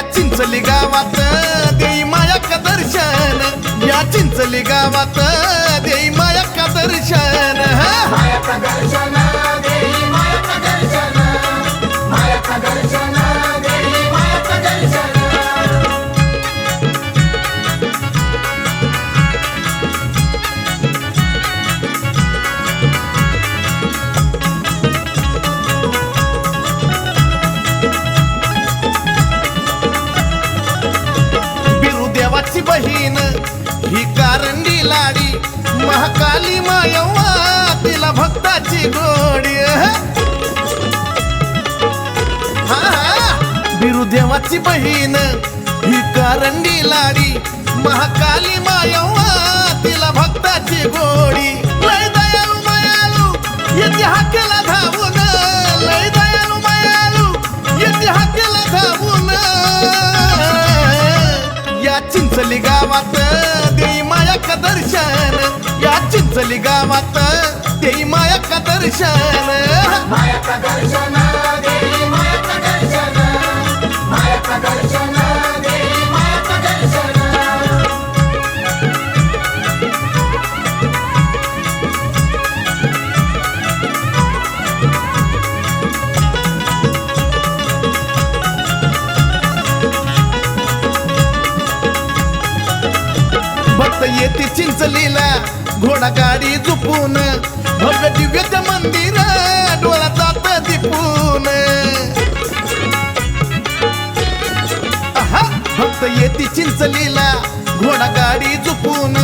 या चिंचली गावात देई माया का दर्शन. या चिंचली गावात देई माया का दर्शन. ही कारंडी लाडी महाकाली मायव्वा तिला भक्ताची गोडी. हा, बिरुदेवाची बहीण ही कारंडी लाडी महाकाली मायव्वा तिला भक्ताची चिंचली गावात देई माया दर्शन? या चिंचली गावात देई माया दर्शन? माया दर्शन? भक्त येते चिंचलीला. घोडा गाडी झुपून भव्य दिव्य ते मंदिर डोळा जात दिपून भक्त येते चिंचलीला. घोडा गाडी झुपून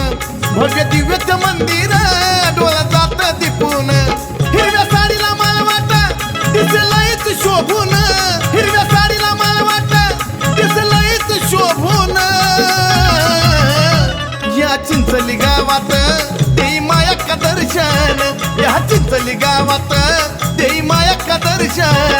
भव्य दिव्य ते मंदिर गावात देई माया का दर्शन या चिंचली गावात. देई माया का दर्शन.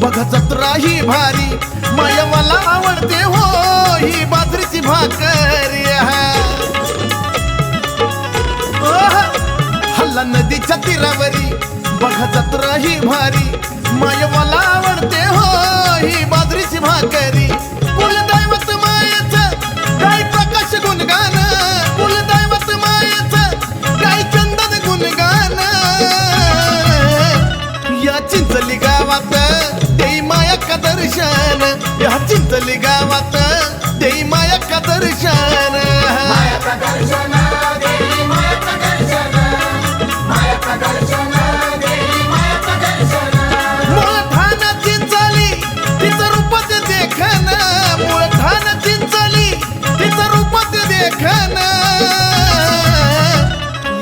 बघ जत्रा ही भारी. मला आवडते हो ही बाजरीची भाकरी हल्ला नदीच्या तीरावरी. बघ जत्रा ही भारी. मला आवडते हो ही बाजरीची भाकरी. चिंचली गावात. देई माया का दर्शन? या चिंचली गावात. देई माया का दर्शन? माया दर्शन देई माया दर्शन. माया दर्शन देई माया दर्शन. मूळ ठाण चिंचली तिचं रूपत देखन. मूळ ठाण चिंचली तिचं रूपत देखन.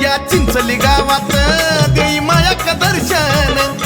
या चिंचली गावात देई माया का दर्शन?